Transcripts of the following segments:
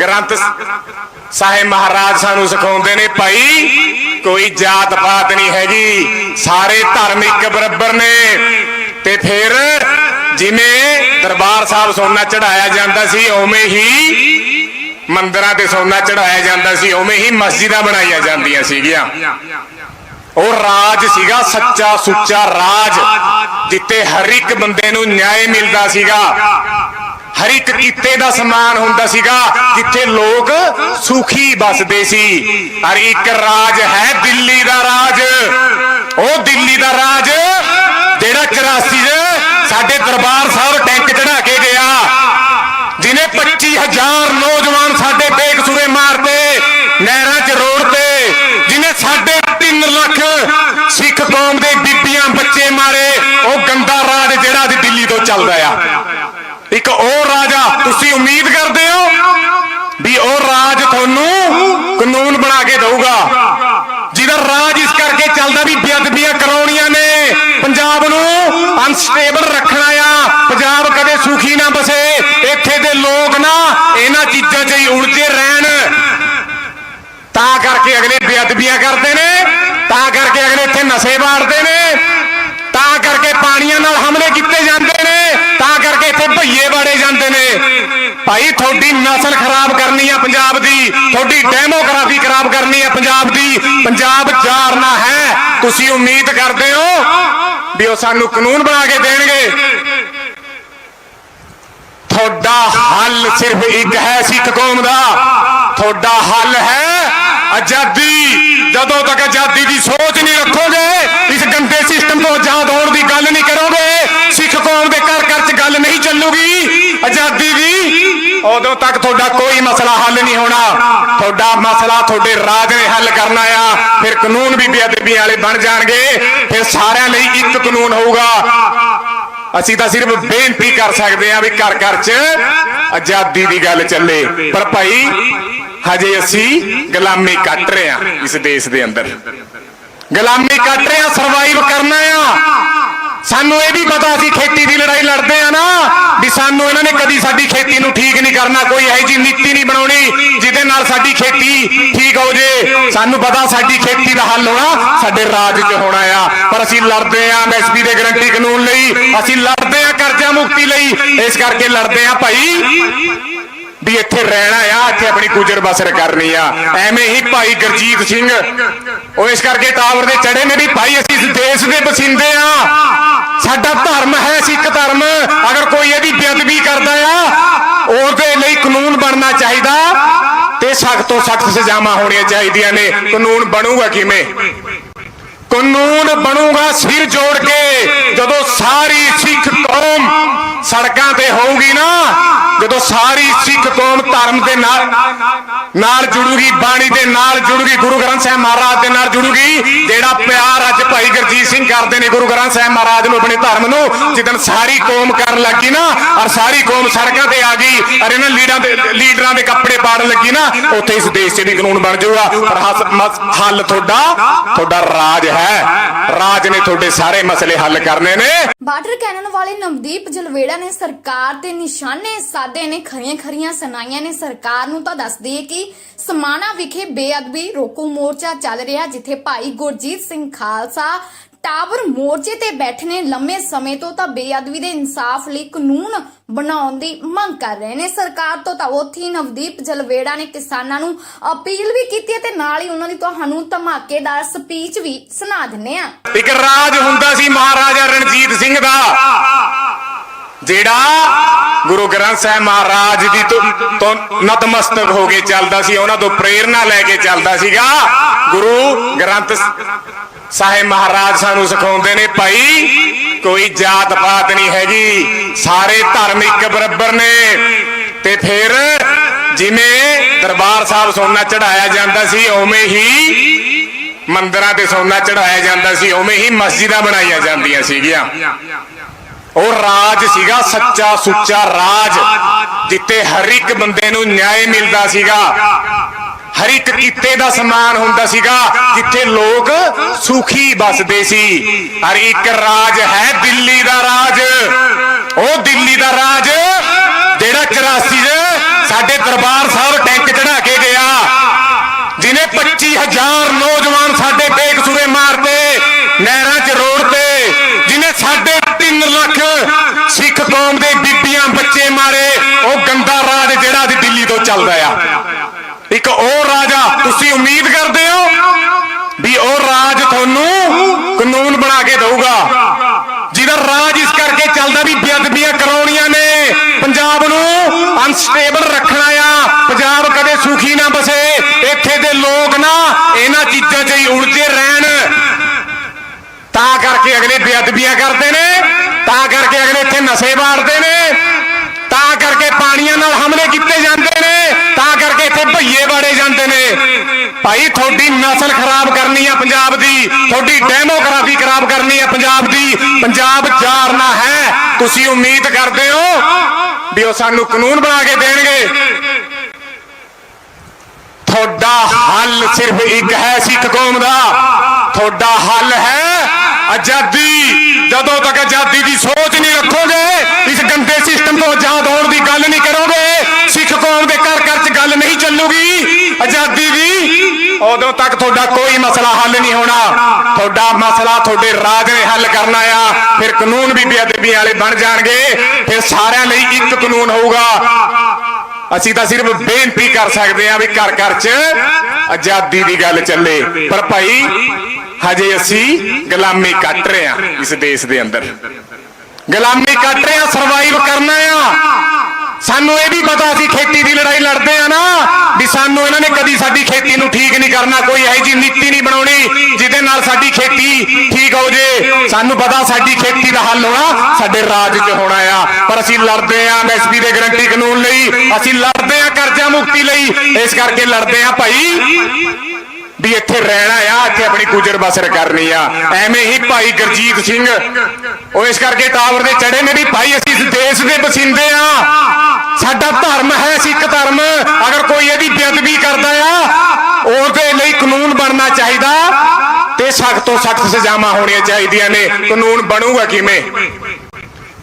ਗ੍ਰੰਥ ਸਾਹਿਬ ਮਹਾਰਾਜ ਸਾਨੂੰ ਸਿਖਾਉਂਦੇ ਨੇ, ਭਾਈ ਕੋਈ ਜਾਤ ਪਾਤ ਨਹੀਂ ਹੈਗੀ, ਸਾਰੇ ਧਰਮ ਇੱਕ ਬਰਾਬਰ ਨੇ। ਤੇ ਫਿਰ ਜਿਵੇਂ ਦਰਬਾਰ ਸਾਹਿਬ ਸੋਨਾ ਚੜਾਇਆ ਜਾਂਦਾ ਸੀ, ਉਵੇਂ ਹੀ ਮੰਦਰਾਂ ਤੇ ਸੋਨਾ ਚੜਾਇਆ ਜਾਂਦਾ ਸੀ, ਉਵੇਂ ਹੀ ਮਸਜਿਦਾਂ ਬਣਾਈਆਂ ਜਾਂਦੀਆਂ ਸੀਗੀਆਂ। ਉਹ ਰਾਜ ਸੀਗਾ ਸੱਚਾ ਸੁੱਚਾ ਰਾਜ ਜਿੱਤੇ ਹਰ ਇੱਕ ਬੰਦੇ ਨੂੰ ਨਿਆਂ ਮਿਲਦਾ ਸੀਗਾ। ਹਰ ਇੱਕ ਕਿੱਤੇ ਦਾ ਸਮਾਨ ਹੁੰਦਾ ਸੀਗਾ, ਜਿੱਥੇ ਲੋਕ ਸੁਖੀ ਬਸਦੇ ਸੀ। ਔਰ ਇੱਕ ਰਾਜ ਹੈ, ਦਿੱਲੀ ਦਾ ਰਾਜ। ਉਹ ਦਿੱਲੀ ਦਾ ਰਾਜ ਜਿਹੜਾ 84 ਚ ਸਾਡੇ ਦਰਬਾਰ ਸਾਹਿਬ ਟੈਂਕ ਚੜਾ ਕੇ ਗਿਆ। ਜਿਨੇ 25000 ਨੌਜਵਾਨ ਸਾਡੇ ਬੇਕਸੂਰੇ ਮਾਰਤੇ ਨਹਿਰਾਂ 'ਚ ਰੋੜ ਤੇ ਜਿਨੇ ਸਾਡੇ 3 ਲੱਖ ਸਿੱਖ ਕੌਮ ਦੇ ਬੀਬੀਆਂ ਬੱਚੇ ਮਾਰੇ, ਉਹ ਗੰਦਾ ਰਾਜ ਜਿਹੜਾ ਅੱਜ ਦਿੱਲੀ ਤੋਂ ਚੱਲਦਾ ਆ। ਇੱਕ ਉਹ ਰਾਜਾ ਤੁਸੀਂ ਉਮੀਦ ਕਰਦੇ ਹੋ ਵੀ ਉਹ ਰਾਜ ਤੁਹਾਨੂੰ ਕਾਨੂੰਨ ਬਣਾ ਕੇ ਦਊਗਾ? ਜਿਹਦਾ ਰਾਜ ਇਸ ਕਰਕੇ ਚੱਲਦਾ ਵੀ ਬੇਅਦਬੀਆਂ ਕਰਾਉਣੀਆਂ ਨੇ। ਪੰਜਾਬ ਨੂੰ ਅਨਸਟੇਬਲ ਰੱਖਣਾ ਆ। ਪੰਜਾਬ ਕਦੇ ਸੁਖੀ ਨਾ ਬਸੇ। ਇੱਥੇ ਦੇ ਲੋਕ ਨਾ ਇਹਨਾਂ ਚੀਜ਼ਾਂ 'ਚ ਹੀ ਉਲਝੇ ਰਹਿਣ। ਤਾਂ ਕਰਕੇ ਅਗਲੇ ਬੇਅਦਬੀਆਂ ਕਰਦੇ ਨੇ। ਤਾਂ ਕਰਕੇ ਅਗਲੇ ਇੱਥੇ ਨਸ਼ੇ ਵਾੜਦੇ ਨੇ। ਤਾਂ ਕਰਕੇ ਪਾਣੀਆਂ ਨਾਲ ਹਮਲੇ ਕੀਤੇ ਜਾਂਦੇ ਨੇ ਤਾਂ ਕਰਕੇ ਇੱਥੇ ਭਈਏ ਵਾੜੇ ਜਾਂਦੇ ਨੇ ਭਾਈ, ਤੁਹਾਡੀ ਨਸਲ ਖਰਾਬ ਕਰਨੀ ਆ ਪੰਜਾਬ ਦੀ। ਤੁਹਾਡੀ ਡੈਮੋਗ੍ਰਾਫੀ ਖਰਾਬ ਕਰਨੀ ਆ ਪੰਜਾਬ ਦੀ। ਪੰਜਾਬ ਜਾਰਨਾ ਹੈ। ਤੁਸੀਂ ਉਮੀਦ ਕਰਦੇ ਹੋ ਵੀ ਉਹ ਸਾਨੂੰ ਕਾਨੂੰਨ ਬਣਾ ਕੇ ਦੇਣਗੇ? ਤੁਹਾਡਾ ਹੱਲ ਸਿਰਫ ਇੱਕ ਹੈ ਸਿੱਖ ਕੌਮ ਦਾ। ਤੁਹਾਡਾ ਹੱਲ ਹੈ ਆਜ਼ਾਦੀ। ਜਦੋਂ ਤੱਕ ਆਜ਼ਾਦੀ ਦੀ ਸੋਚ ਨਹੀਂ ਰੱਖੋਗੇ, ਇਸ ਗੰਦੇ ਸਿਸਟਮ ਤੋਂ ਆਜ਼ਾਦ ਹੋਣ ਦੀ ਗੱਲ ਨਹੀਂ ਕਰੋਗੇ, ਸਿੱਖ ਕੌਮ ਦੇ ਘਰ ਘਰ 'ਚ ਗੱਲ ਨਹੀਂ ਚੱਲੂਗੀ। ਆਜ਼ਾਦੀ ਦੀ ਉਦੋਂ ਤੱਕ ਤੁਹਾਡਾ ਕੋਈ ਮਸਲਾ ਹੱਲ ਨਹੀਂ ਹੋਣਾ। ਤੁਹਾਡਾ ਮਸਲਾ ਤੁਹਾਡੇ ਰਾਜ ਨੇ ਹੱਲ ਕਰਨਾ ਆ। ਫਿਰ ਕਾਨੂੰਨ ਵੀ ਬੇਅਦਬੀ ਵਾਲੇ ਬਣ ਜਾਣਗੇ। ਫਿਰ ਸਾਰਿਆਂ ਲਈ ਇੱਕ ਕਾਨੂੰਨ ਹੋਊਗਾ। ਅਸੀਂ ਤਾਂ ਸਿਰਫ ਬੇਨਤੀ ਕਰ ਸਕਦੇ ਹਾਂ ਵੀ ਘਰ ਘਰ 'ਚ ਆਜ਼ਾਦੀ ਦੀ ਗੱਲ ਚੱਲੇ। ਪਰ ਭਾਈ, ਹਜੇ ਅਸੀਂ ਗੁਲਾਮੀ ਕੱਟ ਰਹੇ ਹਾਂ ਇਸ ਦੇਸ਼ ਦੇ ਅੰਦਰ। ਗੁਲਾਮੀ ਕੱਟ ਰਹੇ ਹਾਂ ਸਰਵਾਈਵ ਕਰਨਾ ਆ। ਸਾਨੂੰ ਇਹ ਵੀ ਪਤਾ ਅਸੀਂ ਖੇਤੀ ਦੀ ਲੜਾਈ ਲੜਦੇ ਆ ਨਾ, ਵੀ ਸਾਨੂੰ ਇਹਨਾਂ ਨੇ ਕਦੀ ਸਾਡੀ ਖੇਤੀ ਨੂੰ ਠੀਕ ਨਹੀਂ ਕਰਨਾ, ਕੋਈ ਇਹੋ ਜੀ ਨੀਤੀ ਨਹੀਂ ਬਣਾਉਣੀ ਜਿਹਦੇ ਨਾਲ ਸਾਡੀ ਖੇਤੀ ਠੀਕ ਹੋ ਜੇ। ਸਾਨੂੰ ਪਤਾ ਸਾਡੀ ਖੇਤੀ ਦਾ ਹੱਲ ਹੋਣਾ ਸਾਡੇ ਰਾਜ 'ਚ ਹੋਣਾ ਆ। ਪਰ ਅਸੀਂ ਲੜਦੇ ਆ ਐਮਐਸਪੀ ਦੇ ਗਰੰਟੀ ਕਾਨੂੰਨ ਲਈ, ਅਸੀਂ ਲੜਦੇ ਆ ਕਰਜ਼ਾ ਮੁਕਤੀ ਲਈ। ਇਸ ਕਰਕੇ ਲੜਦੇ ਆ ਭਾਈ ਵੀ ਇੱਥੇ ਰਹਿਣਾ ਆ, ਇੱਥੇ ਆਪਣੀ ਗੁਜ਼ਰ ਬਸਰ ਕਰਨੀ ਆ। ਐਵੇਂ ਹੀ ਭਾਈ ਗੁਰਜੀਤ ਸਿੰਘ, ਉਹ ਇਸ ਕਰਕੇ ਟਾਵਰ ਦੇ ਚੜੇ ਨੇ ਵੀ ਭਾਈ ਅਸੀਂ ਦੇਸ਼ ਦੇ ਵਸਿੰਦੇ ਆ। ਸਾਡਾ ਧਰਮ ਹੈ ਸਿੱਖ ਧਰਮ। ਅਗਰ ਕੋਈ ਇਹਦੀ ਬੇਅਦਬੀ ਕਰਦਾ ਆ, ਉਹਦੇ ਲਈ ਕਾਨੂੰਨ ਬਣਨਾ ਚਾਹੀਦਾ ਤੇ ਸਖਤ ਤੋਂ ਸਖਤ ਸਜ਼ਾਵਾਂ ਹੋਣੀਆਂ ਚਾਹੀਦੀਆਂ ਨੇ। ਕਾਨੂੰਨ ਬਣੂਗਾ ਕਿਵੇਂ? ਕਾਨੂੰਨ ਬਣੂਗਾ ਸਿਰ ਜੋੜ ਕੇ। ਜਦੋਂ ਸਾਰੀ ਸਿੱਖ ਕੌਮ ਸੜਕਾਂ ਤੇ ਹੋਊਗੀ ਨਾ, ਜਦੋਂ ਸਾਰੀ ਸਿੱਖ ਕੌਮ ਧਰਮ ਦੇ ਨਾਲ ਨਾਲ ਜੁੜੂਗੀ, ਬਾਣੀ ਦੇ ਨਾਲ ਜੁੜੂਗੀ, ਗੁਰੂ ਗ੍ਰੰਥ ਸਾਹਿਬ ਮਹਾਰਾਜ ਦੇ ਨਾਲ ਜੁੜੂਗੀ, ਜਿਹੜਾ ਪਿਆਰ ਅੱਜ ਭਾਈ ਗੁਰਜੀਤ ਸਿੰਘ ਕਰਦੇ ਨੇ ਗੁਰੂ ਗ੍ਰੰਥ ਸਾਹਿਬ ਮਹਾਰਾਜ ਨੂੰ ਆਪਣੇ ਧਰਮ ਨੂੰ, ਜਿੱਦਣ ਸਾਰੀ ਕੌਮ ਕਰਨ ਲੱਗੀ ਨਾ, ਔਰ ਸਾਰੀ ਕੌਮ ਸੜਕਾਂ ਤੇ ਆ ਗਈ, ਔਰ ਇਹਨਾਂ ਲੀਡਰਾਂ ਦੇ ਲੀਡਰਾਂ ਦੇ ਕੱਪੜੇ ਪਾੜਨ ਲੱਗੀ ਨਾ, ਉੱਥੇ ਇਸ ਦੇਸ਼ 'ਚ ਵੀ ਕਾਨੂੰਨ ਬਣ ਜਾਊਗਾ। ਪਰ ਹੱਸ- ਹੱਲ ਤੁਹਾਡਾ ਤੁਹਾਡਾ ਰਾਜ ਹੈ। ਰਾਜ ਨੇ ਤੁਹਾਡੇ ਸਾਰੇ ਮਸਲੇ ਹੱਲ ਕਰਨੇ ਨੇ। ਬਾਰਡਰ ਕੈਨਨ ਵਾਲੇ ਨਵਦੀਪ ਜਲਵੇੜਾ ਨੇ ਸਰਕਾਰ ਦੇ ਨਿਸ਼ਾਨੇ ਸਾਦੇ ਨੇ, ਖਰੀਆਂ ਖਰੀਆਂ ਸੁਣਾਈਆਂ ਨੇ। ਸਰਕਾਰ ਨੂੰ ਤਾਂ ਦੱਸ ਦਈਏ ਕਿ ਸਮਾਣਾ ਵਿਖੇ ਬੇਅਦਬੀ ਰੋਕੋ ਮੋਰਚਾ ਚੱਲ ਰਿਹਾ, ਜਿੱਥੇ ਭਾਈ ਗੁਰਜੀਤ ਸਿੰਘ ਖਾਲਸਾ ਟਾਵਰ ਮੋਰਚੇ ਤੇ ਬੈਠੇ ਨੇ ਲੰਮੇ ਸਮੇਂ ਤੋਂ ਤਾਂ ਬੇਅਦਬੀ ਦੇ ਇਨਸਾਫ ਲਈ ਕਾਨੂੰਨ ਬਣਾਉਣ ਦੀ ਮੰਗ ਕਰ ਰਹੇ ਨੇ। ਸਰਕਾਰ ਤੋਂ ਤਾਂ ਉੱਥੇ ਨਵਦੀਪ ਜਲਵੇੜਾ ਨੇ ਕਿਸਾਨਾਂ ਨੂੰ ਅਪੀਲ ਵੀ ਕੀਤੀ ਤੇ ਨਾਲ ਹੀ ਉਹਨਾਂ ਦੀ ਤੁਹਾਨੂੰ ਧਮਾਕੇਦਾਰ ਸਪੀਚ ਵੀ ਸੁਣਾ ਦਿੰਨੇ ਆ ਇੱਕ ਰਾਜ ਹੁੰਦਾ ਸੀ ਮਹਾਰਾਜਾ ਰਣਜੀਤ ਸਿੰਘ ਦਾ, ਜਿਹੜਾ ਗੁਰੂ ਗ੍ਰੰਥ ਸਾਹਿਬ ਮਹਾਰਾਜ ਦੀ ਤੋਂ ਤੋਂ ਨਤਮਸਤਕ ਹੋ ਕੇ ਚੱਲਦਾ ਸੀ, ਉਹਨਾਂ ਤੋਂ ਪ੍ਰੇਰਣਾ ਲੈ ਕੇ ਚੱਲਦਾ ਸੀਗਾ। ਗੁਰੂ ਗ੍ਰੰਥ ਸਾਹਿਬ ਮਹਾਰਾਜ ਸਾਨੂੰ ਸਿਖਾਉਂਦੇ ਨੇ ਭਾਈ, ਕੋਈ ਜਾਤ ਪਾਤ ਨਹੀਂ ਹੈਗੀ, ਸਾਰੇ ਧਰਮ ਇੱਕ ਬਰਾਬਰ ਨੇ। ਤੇ ਫਿਰ ਜਿਵੇਂ ਦਰਬਾਰ ਸਾਹਿਬ ਸੋਨਾ ਚੜਾਇਆ ਜਾਂਦਾ ਸੀ, ਉਵੇਂ ਹੀ ਮੰਦਰਾਂ ਤੇ ਸੋਨਾ ਚੜਾਇਆ ਜਾਂਦਾ ਸੀ, ਉਵੇਂ ਹੀ ਮਸਜਿਦਾਂ ਬਣਾਈਆਂ ਜਾਂਦੀਆਂ ਸੀਗੀਆਂ। ਉਹ ਰਾਜ ਸੀਗਾ ਸੱਚਾ ਸੁੱਚਾ ਰਾਜ ਜਿੱਤੇ ਹਰ ਇੱਕ ਬੰਦੇ ਨੂੰ ਨਿਆਂ ਮਿਲਦਾ ਸੀਗਾ। ਹਰ ਇੱਕ ਕਿੱਤੇ ਦਾ ਸਮਾਨ ਹੁੰਦਾ ਸੀਗਾ, ਜਿੱਥੇ ਲੋਕ ਸੁਖੀ ਬਸਦੇ ਸੀ। ਹਰ ਇੱਕ ਰਾਜ ਹੈ, ਦਿੱਲੀ ਦਾ ਰਾਜ। ਉਹ ਦਿੱਲੀ ਦਾ ਰਾਜ ਜਿਹੜਾ 84 ਦੇ ਸਾਡੇ ਦਰਬਾਰ ਸਾਹਿਬ ਟੈਂਕ ਚੜਾ ਕੇ ਗਿਆ। ਜਿਨੇ 25000 ਨੌਜਵਾਨ ਸਾਡੇ ਬੇਕਸੂਰੇ ਮਾਰਤੇ, ਨਹਿਰਾਂ 'ਚ ਰੋੜ ਤੇ ਜਿਨੇ ਸਾਡੇ 3 ਲੱਖ ਸਿੱਖ ਕੌਮ ਦੇ ਬੀਬੀਆਂ ਬੱਚੇ ਮਾਰੇ, ਉਹ ਗੰਦਾ ਰਾਜ ਜਿਹੜਾ ਦਿੱਲੀ ਤੋਂ ਚੱਲਦਾ ਆ। ਉਮੀਦ ਕਰਦੇ ਹੋ ਵੀ ਉਹ ਰਾਜ ਤੁਹਾਨੂੰ ਕਾਨੂੰਨ ਬਣਾ ਕੇ ਦਊਗਾ? ਜਿਹਦਾ ਰਾਜ ਇਸ ਕਰਕੇ ਚੱਲਦਾ ਵੀ ਬੇਅਦਬੀਆਂ ਕਰਾਉਣੀਆਂ ਨੇ। ਪੰਜਾਬ ਨੂੰ ਅਨਸਟੇਬਲ ਰੱਖਣਾ ਆ। ਪੰਜਾਬ ਕਦੇ ਸੁਖੀ ਨਾ ਬਸੇ। ਇੱਥੇ ਦੇ ਲੋਕ ਨਾ ਇਹਨਾਂ ਚੀਜ਼ਾਂ 'ਚ ਹੀ ਉਲਝੇ ਰਹਿਣ। ਤਾਂ ਕਰਕੇ ਅਗਲੇ ਬੇਅਦਬੀਆਂ ਕਰਦੇ ਨੇ। ਤਾਂ ਕਰਕੇ ਅਗਲੇ ਇੱਥੇ ਨਸ਼ੇ ਵਾੜਦੇ ਨੇ ਤਾਂ ਕਰਕੇ ਪਾਣੀਆਂ ਨਾਲ ਹਮਲੇ ਕੀਤੇ ਜਾਂਦੇ ਨੇ ਤਾਂ ਕਰਕੇ ਇੱਥੇ ਭਈਏ ਵਾੜੇ ਜਾਂਦੇ ਨੇ ਭਾਈ, ਤੁਹਾਡੀ ਨਸਲ ਖਰਾਬ ਕਰਨੀ ਆ ਪੰਜਾਬ ਦੀ, ਤੁਹਾਡੀ ਡੈਮੋਗ੍ਰਾਫੀ ਖਰਾਬ ਕਰਨੀ ਆ ਪੰਜਾਬ ਦੀ, ਪੰਜਾਬ ਜਾਰਨਾ ਹੈ। ਤੁਸੀਂ ਉਮੀਦ ਕਰਦੇ ਹੋ ਵੀ ਉਹ ਸਾਨੂੰ ਕਾਨੂੰਨ ਬਣਾ ਕੇ ਦੇਣਗੇ? ਤੁਹਾਡਾ ਹੱਲ ਸਿਰਫ ਇੱਕ ਹੈ ਸਿੱਖ ਕੌਮ ਦਾ। ਤੁਹਾਡਾ ਹੱਲ ਹੈ ਆਜ਼ਾਦੀ। ਜਦੋਂ ਤੱਕ ਆਜ਼ਾਦੀ ਦੀ ਸੋਚ ਨਹੀਂ ਰੱਖੋਗੇ ਇਸ ਗੰਦੇ ਸਿਸਟਮ ਤੋਂ ਆਜ਼ਾਦ ਹੋਣ ਦੀ ਗੱਲ ਨਹੀਂ ਕਰੋਗੇ ਸਿੱਖ ਕੌਮ ਦੇ ਘਰ ਘਰ 'ਚ ਗੱਲ ਨਹੀਂ ਚੱਲੂਗੀ ਆਜ਼ਾਦੀ ਦੀ ਉਦੋਂ ਤੱਕ ਤੁਹਾਡਾ ਕੋਈ ਮਸਲਾ ਹੱਲ ਨਹੀਂ ਹੋਣਾ। ਤੁਹਾਡਾ ਮਸਲਾ ਤੁਹਾਡੇ ਰਾਜ ਨੇ ਹੱਲ ਕਰਨਾ ਆ। ਫਿਰ ਕਾਨੂੰਨ ਵੀ ਬੇਅਦਬੀ ਵਾਲੇ ਬਣ ਜਾਣਗੇ। ਫਿਰ ਸਾਰਿਆਂ ਲਈ ਇੱਕ ਕਾਨੂੰਨ ਹੋਊਗਾ। ਅਸੀਂ ਤਾਂ ਸਿਰਫ ਬੇਨਤੀ ਕਰ ਸਕਦੇ ਹਾਂ ਵੀ ਘਰ ਘਰ 'ਚ ਆਜ਼ਾਦੀ ਦੀ ਗੱਲ ਚੱਲੇ। ਪਰ ਭਾਈ, ਹਜੇ ਅਸੀਂ ਗੁਲਾਮੀ ਕੱਟ ਰਹੇ ਹਾਂ ਇਸ ਦੇਸ਼ ਦੇ ਅੰਦਰ। ਗੁਲਾਮੀ ਕੱਟ ਰਹੇ ਹਾਂ ਸਰਵਾਈਵ ਕਰਨਾ ਆ। ਸਾਨੂੰ ਇਹ ਵੀ ਪਤਾ ਅਸੀਂ ਖੇਤੀ ਦੀ ਲੜਾਈ ਲੜਦੇ ਆ ਨਾ ਵੀ ਸਾਨੂੰ ਇਹਨਾਂ ਨੇ ਕਦੀ ਸਾਡੀ ਖੇਤੀ ਨੂੰ ਠੀਕ ਨਹੀਂ ਕਰਨਾ, ਕੋਈ ਇਹੋ ਜਿਹੀ ਨੀਤੀ ਨਹੀਂ ਬਣਾਉਣੀ ਜਿਹਦੇ ਨਾਲ ਸਾਡੀ ਖੇਤੀ ਠੀਕ ਹੋ ਜੇ। ਸਾਨੂੰ ਪਤਾ ਸਾਡੀ ਖੇਤੀ ਦਾ ਹੱਲ ਹੋਣਾ ਸਾਡੇ ਰਾਜ 'ਚ ਹੋਣਾ ਆ। ਪਰ ਅਸੀਂ ਲੜਦੇ ਆ ਐਮਐਸਪੀ ਦੇ ਗਰੰਟੀ ਕਾਨੂੰਨ ਲਈ, ਅਸੀਂ ਲੜਦੇ ਆ ਕਰਜ਼ਾ ਮੁਕਤੀ ਲਈ। ਇਸ ਕਰਕੇ ਲੜਦੇ ਆ ਭਾਈ। ਵੀ ਇੱਥੇ ਰਹਿਣਾ ਆ, ਇੱਥੇ ਆਪਣੀ ਗੁਜ਼ਰ ਬਸਰ ਕਰਨੀ ਆ। ਐਵੇਂ ਹੀ ਭਾਈ ਗੁਰਜੀਤ ਸਿੰਘ, ਉਹ ਇਸ ਕਰਕੇ ਟਾਵਰ ਦੇ ਚੜੇ ਨੇ ਵੀ ਭਾਈ ਅਸੀਂ ਦੇਸ਼ ਦੇ ਵਸਿੰਦੇ ਆ। ਸਾਡਾ ਧਰਮ ਹੈ, ਸਿੱਖ ਧਰਮ। ਅਗਰ ਕੋਈ ਇਹਦੀ ਬੇਅਦਬੀ ਕਰਦਾ ਆ, ਉਹਦੇ ਲਈ ਕਾਨੂੰਨ ਬਣਨਾ ਚਾਹੀਦਾ ਤੇ ਸਖਤ ਤੋਂ ਸਖਤ ਸਜ਼ਾਵਾਂ ਹੋਣੀਆਂ ਚਾਹੀਦੀਆਂ ਨੇ। ਕਾਨੂੰਨ ਬਣੂਗਾ ਕਿਵੇਂ?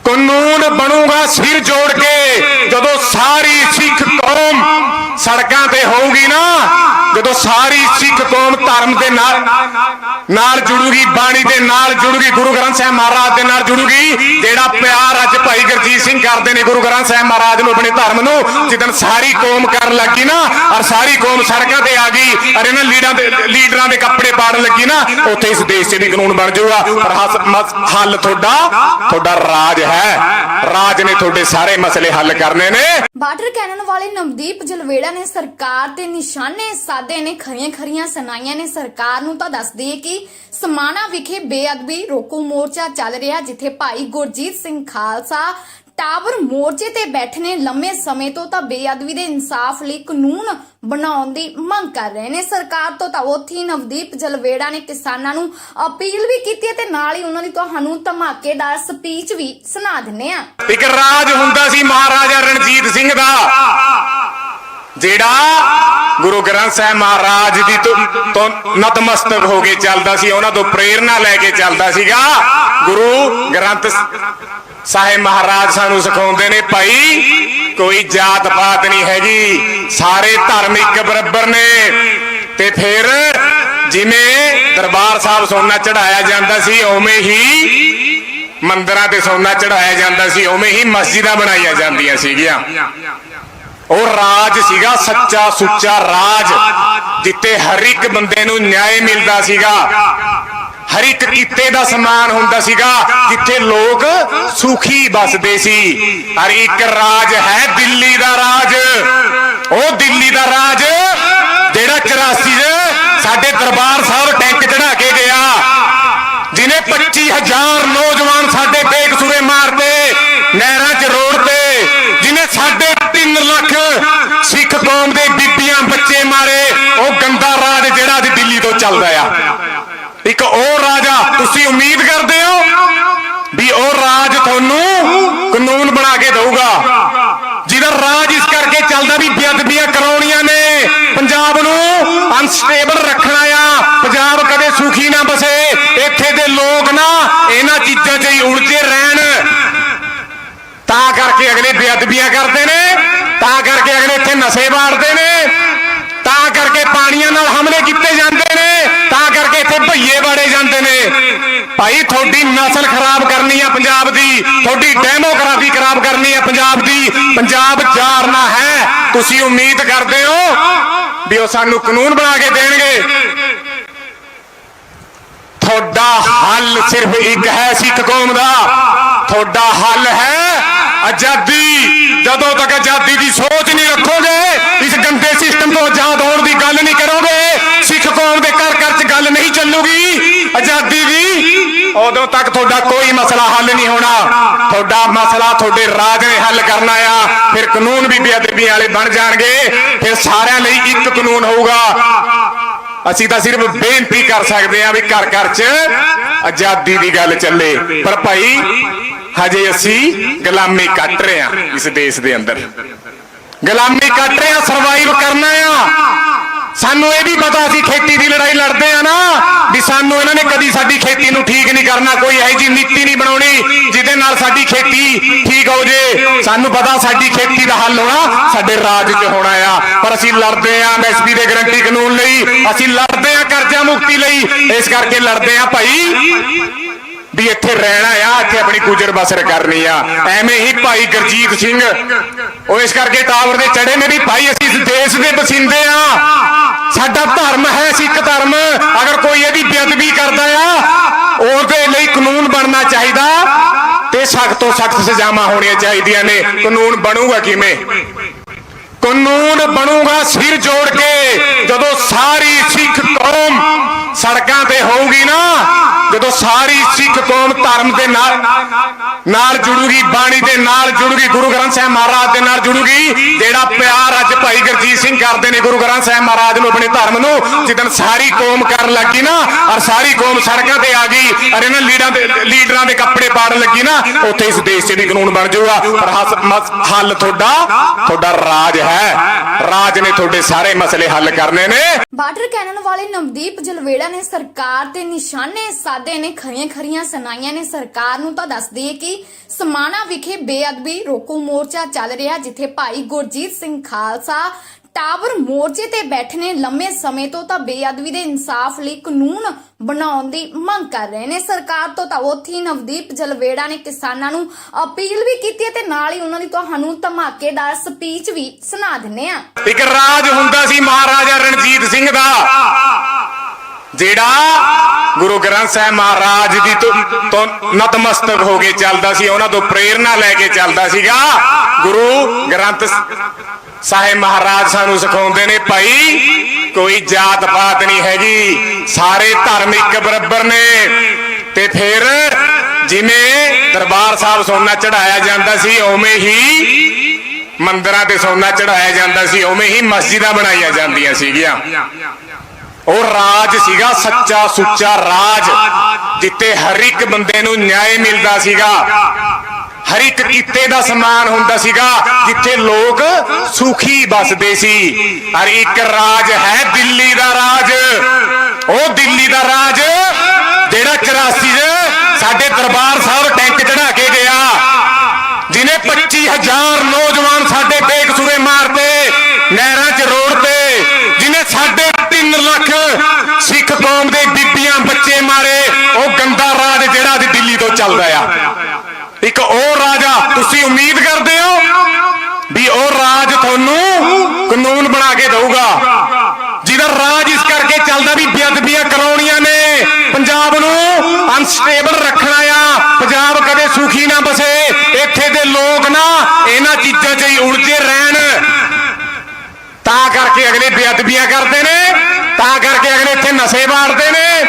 ਕਾਨੂੰਨ ਬਣੂਗਾ ਸਿਰ ਜੋੜ ਕੇ, ਜਦੋਂ ਸਾਰੀ ਸਿੱਖ ਕੌਮ ਸੜਕਾਂ ਤੇ ਹੋਊਗੀ ਨਾ, ਜਦੋਂ ਸਾਰੀ ਸਿੱਖ ਕੌਮ ਧਰਮ ਦੇ ਨਾਲ ਨਾਲ ਜੁੜੂਗੀ, ਬਾਣੀ ਦੇ ਨਾਲ ਜੁੜੂਗੀ, ਗੁਰੂ ਗ੍ਰੰਥ ਸਾਹਿਬ ਮਹਾਰਾਜ ਦੇ ਨਾਲ ਜੁੜੂਗੀ, ਜਿਹੜਾ ਪਿਆਰ ਅੱਜ ਭਾਈ ਗੁਰਜੀਤ ਸਿੰਘ ਕਰਦੇ ਨੇ ਗੁਰੂ ਗ੍ਰੰਥ ਸਾਹਿਬ ਮਹਾਰਾਜ ਨੂੰ ਆਪਣੇ ਧਰਮ ਨੂੰ, ਜਿੱਦਣ ਸਾਰੀ ਕੌਮ ਕਰਨ ਲੱਗੀ ਨਾ, ਔਰ ਸਾਰੀ ਕੌਮ ਸੜਕਾਂ ਤੇ ਆ ਗਈ, ਔਰ ਇਹਨਾਂ ਲੀਡਰਾਂ ਦੇ ਲੀਡਰਾਂ ਦੇ ਕੱਪੜੇ ਪਾੜਨ ਲੱਗੀ ਨਾ, ਉੱਥੇ ਇਸ ਦੇਸ਼ 'ਚ ਵੀ ਕਾਨੂੰਨ ਬਣ ਜਾਊਗਾ। ਪਰ ਹੱਲ ਤੁਹਾਡਾ ਤੁਹਾਡਾ ਰਾਜ ਹੈ। ਰਾਜ ਨੇ ਤੁਹਾਡੇ ਸਾਰੇ ਮਸਲੇ ਹੱਲ ਕਰਨੇ ਨੇ। ਬਾਰਡਰ ਕੈਨਨ ਵਾਲੇ ਨਵਦੀਪ ਜਲਵੇੜਾ ਨੇ ਸਰਕਾਰ ਤੇ ਨਿਸ਼ਾਨੇ ਸਾਧੇ ਨੇ, ਖਰੀਆਂ ਖਰੀਆਂ ਸੁਣਾਈਆਂ ਨੇ, ਸਰਕਾਰ ਨੂੰ ਤਾਂ ਦੱਸ ਦਈਏ ਕਿ ਸਮਾਣਾ ਵਿਖੇ ਬੇਅਦਬੀ ਰੋਕੂ ਮੋਰਚਾ ਚੱਲ ਰਿਹਾ, ਜਿੱਥੇ ਭਾਈ ਗੁਰਜੀਤ ਸਿੰਘ ਖਾਲਸਾ ਟਾਵਰ ਮੋਰਚੇ ਤੇ ਬੈਠੇ ਲੰਮੇ ਸਮੇਂ ਤੋਂ ਤਾਂ ਬੇਅਦਬੀ ਦੇ ਇਨਸਾਫ ਲਈ ਕਾਨੂੰਨ ਬਣਾਉਣ ਦੀ ਮੰਗ ਕਰ ਰਹੇ ਨੇ। ਸਰਕਾਰ ਤੋਂ ਤਾਂ ਉੱਥੇ ਨਵਦੀਪ ਜਲਵੇੜਾ ਨੇ ਕਿਸਾਨਾਂ ਨੂੰ ਅਪੀਲ ਵੀ ਕੀਤੀ ਤੇ ਨਾਲ ਹੀ ਉਹਨਾਂ ਦੀ ਤੁਹਾਨੂੰ ਧਮਾਕੇਦਾਰ ਸਪੀਚ ਵੀ ਸੁਣਾ ਦਿੰਨੇ ਆ ਇੱਕ ਰਾਜ ਹੁੰਦਾ ਸੀ ਮਹਾਰਾਜਾ ਰਣਜੀਤ ਸਿੰਘ ਦਾ। ਜਿਹੜਾ ਗੁਰੂ ਗ੍ਰੰਥ ਸਾਹਿਬ ਮਹਾਰਾਜ ਦੀ ਤੋਂ ਨਤਮਸਤਕ ਹੋ ਕੇ ਚੱਲਦਾ ਸੀ ਉਹਨਾਂ ਤੋਂ ਪ੍ਰੇਰਣਾ ਲੈ ਕੇ ਚੱਲਦਾ ਸੀਗਾ। ਗੁਰੂ ਗ੍ਰੰਥ ਸਾਹਿਬ ਮਹਾਰਾਜ ਸਾਨੂੰ ਸਿਖਾਉਂਦੇ ਨੇ ਭਾਈ ਕੋਈ ਜਾਤ ਪਾਤ ਨਹੀਂ ਹੈਗੀ ਸਾਰੇ ਧਰਮ ਇੱਕ ਬਰਾਬਰ ਨੇ। ਤੇ ਫਿਰ ਜਿਵੇਂ ਦਰਬਾਰ ਸਾਹਿਬ ਸੋਨਾ ਚੜਾਇਆ ਜਾਂਦਾ ਸੀ ਉਵੇਂ ਹੀ ਮੰਦਰਾਂ ਤੇ ਸੋਨਾ ਚੜਾਇਆ ਜਾਂਦਾ ਸੀ ਉਵੇਂ ਹੀ ਮਸਜਿਦਾਂ ਬਣਾਈਆਂ ਜਾਂਦੀਆਂ ਸੀਗੀਆਂ। ਉਹ ਰਾਜ ਸੀਗਾ ਸੱਚਾ ਸੁੱਚਾ ਰਾਜ ਜਿੱਤੇ ਹਰ ਇੱਕ ਬੰਦੇ ਨੂੰ ਨਿਆਂ ਮਿਲਦਾ ਸੀਗਾ। ਹਰ ਇੱਕ ਕਿੱਤੇ ਦਾ ਸਮਾਨ ਹੁੰਦਾ ਸੀਗਾ ਜਿੱਥੇ ਲੋਕ ਸੁਖੀ ਬਸਦੇ ਸੀ। ਹਰ ਇੱਕ ਰਾਜ ਹੈ ਦਿੱਲੀ ਦਾ ਰਾਜ। ਉਹ ਦਿੱਲੀ ਦਾ ਰਾਜ ਜਿਹੜਾ 84 ਚ ਸਾਡੇ ਦਰਬਾਰ ਸਾਹਿਬ ਟੈਂਕ ਚੜਾ ਕੇ ਗਿਆ। ਜਿਨੇ 25000 ਨੌਜਵਾਨ ਸਾਡੇ ਬੇਕਸੂਰੇ ਮਾਰਦੇ ਨਹਿਰਾਂ 'ਚ ਰੋਡ ਤੇ ਜਿਨੇ ਸਾਡੇ 3 ਲੱਖ ਸਿੱਖ ਕੌਮ ਦੇ ਬੀਬੀਆਂ ਬੱਚੇ ਮਾਰੇ, ਉਹ ਗੰਦਾ ਰਾਜ ਜਿਹੜਾ ਅੱਜ ਦਿੱਲੀ ਤੋਂ ਚੱਲਦਾ ਆ। ਇੱਕ ਉਹ ਰਾਜਾ, ਤੁਸੀਂ ਉਮੀਦ ਕਰਦੇ ਹੋ ਵੀ ਉਹ ਰਾਜ ਤੁਹਾਨੂੰ ਕਾਨੂੰਨ ਬਣਾ ਕੇ ਦਊਗਾ? ਜਿਹਦਾ ਰਾਜ ਇਸ ਕਰਕੇ ਚੱਲਦਾ ਵੀ ਬੇਅਦਬੀਆਂ ਕਰਾਉਣੀਆਂ ਨੇ। ਪੰਜਾਬ ਨੂੰ ਅਨਸਟੇਬਲ ਰੱਖਣਾ ਆ। ਪੰਜਾਬ ਕਦੇ ਸੁਖੀ ਨਾ ਬਸੇ। ਇੱਥੇ ਦੇ ਲੋਕ ਨਾ ਇਹਨਾਂ ਚੀਜ਼ਾਂ 'ਚ ਹੀ ਉਲਝੇ ਰਹਿਣ। ਤਾਂ ਕਰਕੇ ਅਗਲੇ ਬੇਅਦਬੀਆਂ ਕਰਦੇ ਨੇ। ਤਾਂ ਕਰਕੇ ਅਗਲੇ ਇੱਥੇ ਨਸ਼ੇ ਵਾੜਦੇ ਨੇ। ਤਾਂ ਕਰਕੇ ਪਾਣੀਆਂ ਨਾਲ ਹਮਲੇ ਕੀਤੇ ਜਾਂਦੇ ਨੇ, ਤਾਂ ਕਰਕੇ ਇੱਥੇ ਭਈਏ ਬਾੜੇ ਜਾਂਦੇ ਨੇ। ਭਾਈ, ਤੁਹਾਡੀ ਨਸਲ ਖਰਾਬ ਕਰਨੀ ਆ ਪੰਜਾਬ ਦੀ, ਤੁਹਾਡੀ ਡੈਮੋਗ੍ਰਾਫੀ ਖਰਾਬ ਕਰਨੀ ਆ ਪੰਜਾਬ ਦੀ। ਪੰਜਾਬ ਜਾਰਨਾ ਹੈ, ਤੁਸੀਂ ਉਮੀਦ ਕਰਦੇ ਹੋ ਵੀ ਉਹ ਸਾਨੂੰ ਕਾਨੂੰਨ ਬਣਾ ਕੇ ਦੇਣਗੇ? ਤੁਹਾਡਾ ਹੱਲ ਸਿਰਫ ਇੱਕ ਹੈ ਸਿੱਖ ਕੌਮ ਦਾ। ਤੁਹਾਡਾ ਹੱਲ ਹੈ ਆਜ਼ਾਦੀ, ਜਦੋਂ ਤੱਕ ਆਜ਼ਾਦੀ ਦੀ ਸੋਚ ਨਹੀਂ ਰੱਖੋਗੇ, ਇਸ ਗੰਦੇ ਸਿਸਟਮ ਤੋਂ ਆਜ਼ਾਦ ਹੋਣ ਦੀ ਗੱਲ ਨਹੀਂ ਕਰੋਗੇ, ਸਿੱਖ ਕੌਮ ਦੇ ਘਰ ਘਰ 'ਚ ਗੱਲ ਨਹੀਂ ਚੱਲੂਗੀ। ਆਜ਼ਾਦੀ ਦੀ ਉਦੋਂ ਤੱਕ ਤੁਹਾਡਾ ਕੋਈ ਮਸਲਾ ਹੱਲ ਨਹੀਂ ਹੋਣਾ। ਤੁਹਾਡਾ ਮਸਲਾ ਤੁਹਾਡੇ ਰਾਜ ਨੇ ਹੱਲ ਕਰਨਾ ਆ। ਫਿਰ ਕਾਨੂੰਨ ਵੀ ਬੇਅਦਬੀ ਵਾਲੇ ਬਣ ਜਾਣਗੇ। ਫਿਰ ਸਾਰਿਆਂ ਲਈ ਇੱਕ ਕਾਨੂੰਨ ਹੋਊਗਾ। ਅਸੀਂ ਤਾਂ ਸਿਰਫ ਬੇਨਤੀ ਕਰ ਸਕਦੇ ਹਾਂ ਵੀ ਘਰ ਘਰ 'ਚ ਆਜ਼ਾਦੀ ਦੀ ਗੱਲ ਚੱਲੇ। ਪਰ ਭਾਈ, ਹਜੇ ਅਸੀਂ ਗੁਲਾਮੀ ਕੱਟ ਰਹੇ ਹਾਂ ਇਸ ਦੇਸ਼ ਦੇ ਅੰਦਰ। ਗੁਲਾਮੀ ਕੱਟ ਰਹੇ ਹਾਂ ਸਰਵਾਈਵ ਕਰਨਾ ਆ। ਸਾਨੂੰ ਇਹ ਵੀ ਪਤਾ ਅਸੀਂ ਖੇਤੀ ਦੀ ਲੜਾਈ ਲੜਦੇ ਆ ਨਾ ਵੀ ਸਾਨੂੰ ਇਹਨਾਂ ਨੇ ਕਦੀ ਸਾਡੀ ਖੇਤੀ ਨੂੰ ਠੀਕ ਨਹੀਂ ਕਰਨਾ, ਕੋਈ ਇਹੋ ਜੀ ਨੀਤੀ ਨਹੀਂ ਬਣਾਉਣੀ ਜਿਹਦੇ ਨਾਲ ਸਾਡੀ ਖੇਤੀ ਠੀਕ ਹੋ ਜੇ। ਸਾਨੂੰ ਪਤਾ ਸਾਡੀ ਖੇਤੀ ਦਾ ਹੱਲ ਹੋਣਾ ਸਾਡੇ ਰਾਜ 'ਚ ਹੋਣਾ ਆ। ਪਰ ਅਸੀਂ ਲੜਦੇ ਆ ਐਮਐਸਪੀ ਦੇ ਗਰੰਟੀ ਕਾਨੂੰਨ ਲਈ, ਅਸੀਂ ਲੜਦੇ ਆ ਕਰਜ਼ਾ ਮੁਕਤੀ ਲਈ। ਇਸ ਕਰਕੇ ਲੜਦੇ ਆ ਭਾਈ। ਵੀ ਇੱਥੇ ਰਹਿਣਾ ਆ, ਇੱਥੇ ਆਪਣੀ ਗੁਜ਼ਰ ਬਸਰ ਕਰਨੀ ਆ। ਐਵੇਂ ਹੀ ਭਾਈ ਗੁਰਜੀਤ ਸਿੰਘ, ਉਹ ਇਸ ਕਰਕੇ ਟਾਵਰ ਦੇ ਚੜੇ ਨੇ ਵੀ ਭਾਈ ਅਸੀਂ ਇਸ ਦੇਸ਼ ਦੇ ਵਸਿੰਦੇ ਆ। ਸਾਡਾ ਧਰਮ ਹੈ ਸਿੱਖ ਧਰਮ। ਅਗਰ ਕੋਈ ਇਹਦੀ ਬੇਅਦਬੀ ਕਰਦਾ ਆ, ਉਹਦੇ ਲਈ ਕਾਨੂੰਨ ਬਣਨਾ ਚਾਹੀਦਾ ਤੇ ਸਖਤ ਤੋਂ ਸਖਤ ਸਜ਼ਾਵਾਂ ਹੋਣੀਆਂ ਚਾਹੀਦੀਆਂ ਨੇ। ਕਾਨੂੰਨ ਬਣੂਗਾ ਕਿਵੇਂ? ਕਾਨੂੰਨ ਬਣੂਗਾ ਸਿਰ ਜੋੜ ਕੇ। ਜਦੋਂ ਸਾਰੀ ਸਿੱਖ ਕੌਮ ਸੜਕਾਂ ਤੇ ਹੋਊਗੀ ਨਾ ਜਦੋਂ ਸਾਰੀ ਸਿੱਖ ਕੌਮ ਧਰਮ ਦੇ ਨਾਲ ਨਾਲ ਜੁੜੂਗੀ, ਬਾਣੀ ਦੇ ਨਾਲ ਜੁੜੂਗੀ, ਗੁਰੂ ਗ੍ਰੰਥ ਸਾਹਿਬ ਮਹਾਰਾਜ ਦੇ ਨਾਲ ਜੁੜੂਗੀ, ਜਿਹੜਾ ਪਿਆਰ ਅੱਜ ਭਾਈ ਗੁਰਜੀਤ ਸਿੰਘ ਕਰਦੇ ਨੇ ਗੁਰੂ ਗ੍ਰੰਥ ਸਾਹਿਬ ਮਹਾਰਾਜ ਨੂੰ ਆਪਣੇ ਧਰਮ ਨੂੰ, ਜਿੱਦਣ ਸਾਰੀ ਕੌਮ ਕਰਨ ਲੱਗੀ ਨਾ, ਔਰ ਸਾਰੀ ਕੌਮ ਸੜਕਾਂ ਤੇ ਆ ਗਈ, ਔਰ ਇਹਨਾਂ ਲੀਡਰਾਂ ਦੇ ਲੀਡਰਾਂ ਦੇ ਕੱਪੜੇ ਪਾੜਨ ਲੱਗੀ ਨਾ, ਉੱਥੇ ਇਸ ਦੇਸ਼ 'ਚ ਵੀ ਕਾਨੂੰਨ ਬਣ ਜਾਊਗਾ। ਪਰ ਹੱਲ ਤੁਹਾਡਾ ਤੁਹਾਡਾ ਰਾਜ ਹੈ। ਰਾਜ ਨੇ ਤੁਹਾਡੇ ਸਾਰੇ ਮਸਲੇ ਹੱਲ ਕਰਨੇ ਨੇ। ਬਾਰਡਰ ਕੈਨਨ ਵਾਲੇ ਨਵਦੀਪ ਜਲਵੇੜਾ ਨੇ ਸਰਕਾਰ ਤੇ ਨਿਸ਼ਾਨੇ ਸਾਧੇ ਨੇ, ਖਰੀਆਂ ਖਰੀਆਂ ਸੁਣਾਈਆਂ ਨੇ। ਸਰਕਾਰ ਨੂੰ ਤਾਂ ਦੱਸ ਦਈਏ ਕਿ ਸਮਾਣਾ ਵਿਖੇ ਬੇਅਦਬੀ ਰੋਕੂ ਮੋਰਚਾ ਚੱਲ ਰਿਹਾ, ਜਿੱਥੇ ਭਾਈ ਗੁਰਜੀਤ ਸਿੰਘ ਖਾਲਸਾ ਟਾਵਰ ਮੋਰਚੇ ਤੇ ਬੈਠੇ ਨੇ। ਲੰਮੇ ਸਮੇਂ ਤੋਂ ਤਾਂ ਬੇਅਦਬੀ ਦੇ ਇਨਸਾਫ ਲਈ ਕਾਨੂੰਨ ਬਣਾਉਣ ਦੀ ਮੰਗ ਕਰ ਰਹੇ ਨੇ। ਸਰਕਾਰ ਤੋਂ ਤਾਂ ਉੱਥੇ ਨਵਦੀਪ ਜਲਵੇੜਾ ਨੇ ਕਿਸਾਨਾਂ ਨੂੰ ਅਪੀਲ ਵੀ ਕੀਤੀ ਹੈ ਤੇ ਨਾਲ ਹੀ ਉਹਨਾਂ ਦੀ ਤੁਹਾਨੂੰ ਧਮਾਕੇਦਾਰ ਸਪੀਚ ਵੀ ਸੁਣਾ ਦਿੰਨੇ ਆ ਇੱਕ ਰਾਜ ਹੁੰਦਾ ਸੀ ਮਹਾਰਾਜਾ ਰਣਜੀਤ ਸਿੰਘ ਦਾ, ਜਿਹੜਾ ਗੁਰੂ ਗ੍ਰੰਥ ਸਾਹਿਬ ਮਹਾਰਾਜ ਦੀ ਤੋਂ ਨਤਮਸਤਕ ਹੋ ਕੇ ਚੱਲਦਾ ਸੀ, ਉਹਨਾਂ ਤੋਂ ਪ੍ਰੇਰਣਾ ਲੈ ਕੇ ਚੱਲਦਾ ਸੀਗਾ। ਗੁਰੂ ਗ੍ਰੰਥ ਸਾਹਿਬ ਮਹਾਰਾਜ ਸਾਨੂੰ ਸਿਖਾਉਂਦੇ ਨੇ, ਭਾਈ ਕੋਈ ਜਾਤ ਪਾਤ ਨਹੀਂ ਹੈਗੀ, ਸਾਰੇ ਧਰਮ ਇੱਕ ਬਰਾਬਰ ਨੇ। ਤੇ ਫਿਰ ਜਿਵੇਂ ਦਰਬਾਰ ਸਾਹਿਬ ਸੋਨਾ ਚੜਾਇਆ ਜਾਂਦਾ ਸੀ, ਉਵੇਂ ਹੀ ਮੰਦਰਾਂ ਤੇ ਸੋਨਾ ਚੜਾਇਆ ਜਾਂਦਾ ਸੀ, ਉਵੇਂ ਹੀ ਮਸਜਿਦਾਂ ਬਣਾਈਆਂ ਜਾਂਦੀਆਂ ਸੀਗੀਆਂ। ਉਹ ਰਾਜ ਸੀਗਾ ਸੱਚਾ ਸੁੱਚਾ ਰਾਜ ਜਿੱਤੇ ਹਰ ਇੱਕ ਬੰਦੇ ਨੂੰ ਨਿਆਂ ਮਿਲਦਾ ਸੀਗਾ। ਹਰ ਇੱਕ ਕਿੱਤੇ ਦਾ ਸਮਾਨ ਹੁੰਦਾ ਸੀਗਾ, ਜਿੱਥੇ ਲੋਕ ਸੁਖੀ ਬਸਦੇ ਸੀ। ਔਰ ਇੱਕ ਰਾਜ ਹੈ ਦਿੱਲੀ ਦਾ ਰਾਜ। ਉਹ ਦਿੱਲੀ ਦਾ ਰਾਜ ਜਿਹੜਾ 84 ਚ ਸਾਡੇ ਦਰਬਾਰ ਸਾਹਿਬ ਟੈਂਕ ਚੜਾ ਕੇ ਗਿਆ ਜਿਨੇ 25000 ਨੌਜਵਾਨ ਸਾਡੇ ਬੇਕਸੂਰੇ ਮਾਰਤੇ ਨਹਿਰਾਂ 'ਚ ਰੋੜ ਤੇ ਜਿਨੇ ਸਾਡੇ 3 ਲੱਖ ਸਿੱਖ ਕੌਮ ਦੇ ਬੀਬੀਆਂ ਬੱਚੇ ਮਾਰੇ ਉਹ ਗੰਦਾ ਰਾਜ ਜਿਹੜਾ ਅੱਜ ਦਿੱਲੀ ਤੋਂ ਚੱਲਦਾ ਆ ਇੱਕ ਉਹ ਰਾਜਾ ਤੁਸੀਂ ਉਮੀਦ ਕਰਦੇ ਹੋ ਵੀ ਉਹ ਰਾਜ ਤੁਹਾਨੂੰ ਕਾਨੂੰਨ ਬਣਾ ਕੇ ਦਊਗਾ ਜਿਹਦਾ ਰਾਜ ਇਸ ਕਰਕੇ ਚੱਲਦਾ ਵੀ ਬੇਅਦਬੀਆਂ ਕਰਾਉਣੀਆਂ ਨੇ ਪੰਜਾਬ ਸਟੇਬਲ ਰੱਖਣਾ ਆ। ਪੰਜਾਬ ਕਦੇ ਸੁਖੀ ਨਾ ਬਸੇ। ਇੱਥੇ ਦੇ ਲੋਕ ਨਾ ਇਹਨਾਂ ਚੀਜ਼ਾਂ 'ਚ ਹੀ ਉਲਝੇ ਰਹਿਣ। ਤਾਂ ਕਰਕੇ ਅਗਲੇ ਬੇਅਦਬੀਆਂ ਕਰਦੇ ਨੇ। ਤਾਂ ਕਰਕੇ ਅਗਲੇ ਇੱਥੇ ਨਸ਼ੇ ਵਾੜਦੇ ਨੇ।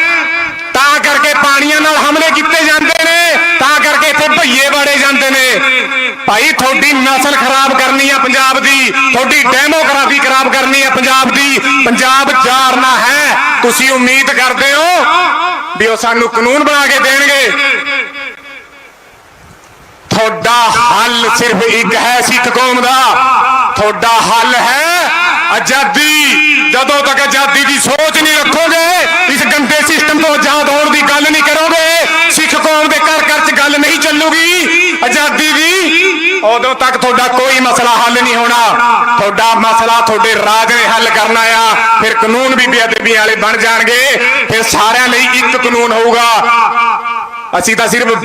ਤਾਂ ਕਰਕੇ ਪਾਣੀਆਂ ਨਾਲ ਹਮਲੇ ਕੀਤੇ ਜਾਂਦੇ ਨੇ, ਤਾਂ ਕਰਕੇ ਇੱਥੇ ਭਈਏ ਵਾੜੇ ਜਾਂਦੇ ਨੇ। ਭਾਈ, ਤੁਹਾਡੀ ਨਸਲ ਖਰਾਬ ਕਰਨੀ ਆ ਪੰਜਾਬ ਦੀ, ਤੁਹਾਡੀ ਡੈਮੋਗ੍ਰਾਫੀ ਖਰਾਬ ਕਰਨੀ ਆ ਪੰਜਾਬ ਦੀ। ਪੰਜਾਬ ਜਾਰਨਾ ਹੈ, ਤੁਸੀਂ ਉਮੀਦ ਕਰਦੇ ਹੋ ਵੀ ਉਹ ਸਾਨੂੰ ਕਾਨੂੰਨ ਬਣਾ ਕੇ ਦੇਣਗੇ? ਤੁਹਾਡਾ ਹੱਲ ਸਿਰਫ ਇੱਕ ਹੈ ਸਿੱਖ ਕੌਮ ਦਾ। ਤੁਹਾਡਾ ਹੱਲ ਹੈ ਆਜ਼ਾਦੀ। ਜਦੋਂ ਤੱਕ ਆਜ਼ਾਦੀ ਦੀ ਸੋਚ ਨਹੀਂ ਰੱਖੋਗੇ, ਇਸ ਗੰਦੇ ਸਿਸਟਮ ਤੋਂ ਜਾ ਹੋਣ ਦੀ ਗੱਲ ਨਹੀਂ ਕਰੋਗੇ ਸਿੱਖ ਕੌਮ ਦੇ ਘਰ ਘਰ 'ਚ ਗੱਲ ਨਹੀਂ ਚੱਲੂਗੀ ਆਜ਼ਾਦੀ ਦੀ ਉਦੋਂ ਤੱਕ ਤੁਹਾਡਾ ਕੋਈ ਮਸਲਾ ਹੱਲ ਨਹੀਂ ਹੋਣਾ। ਤੁਹਾਡਾ ਮਸਲਾ ਤੁਹਾਡੇ ਰਾਜ ਨੇ ਹੱਲ ਕਰਨਾ ਆ। ਫਿਰ ਕਾਨੂੰਨ ਵੀ ਬੇਅਦਬੀ ਵਾਲੇ ਬਣ ਜਾਣਗੇ। ਫਿਰ ਸਾਰਿਆਂ ਲਈ ਇੱਕ ਕਾਨੂੰਨ ਹੋਊਗਾ। ਅਸੀਂ ਤਾਂ ਸਿਰਫ